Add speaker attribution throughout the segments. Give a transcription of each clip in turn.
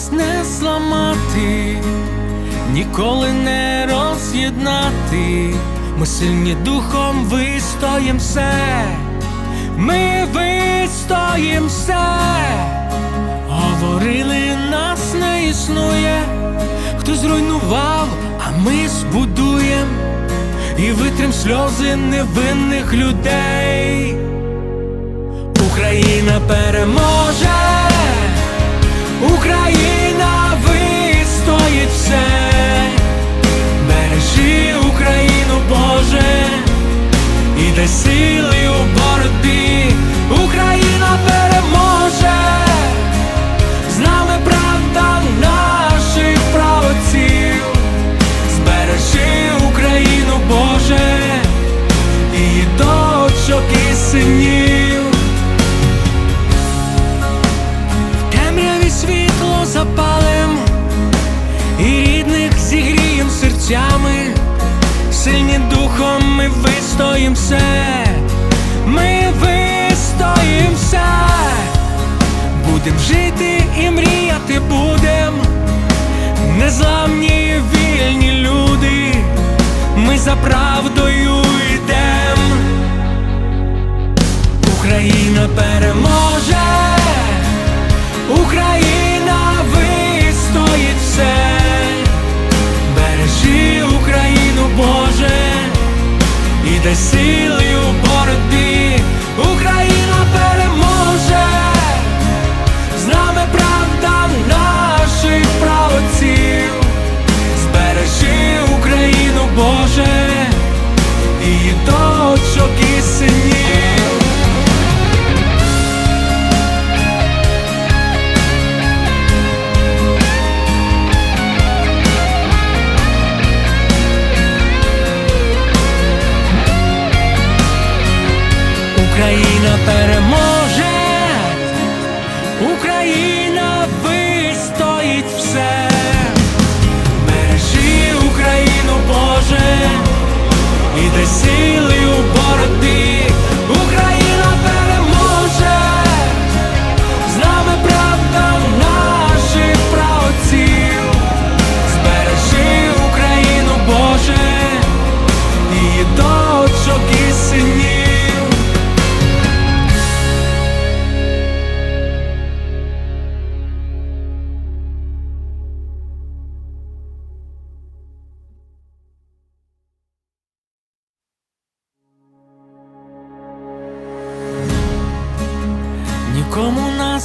Speaker 1: нас не зламати, ніколи не роз'єднати. Ми сильні духом вистоїм все, ми вистоїм все. Говорили, нас не існує, хто зруйнував, а ми збудуєм і витрим сльози невинних людей. Україна переможе, Україна запалим, і рідних зігрієм серцями, сильні духом ми вистоїм все, ми вистоїм все, будем жити і мріяти будем, незламні вільні люди, ми за правдою у боротьбі, Україна переможе,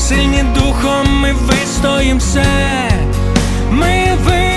Speaker 1: сильні духом, ми вистоїм все, ми вистоїм.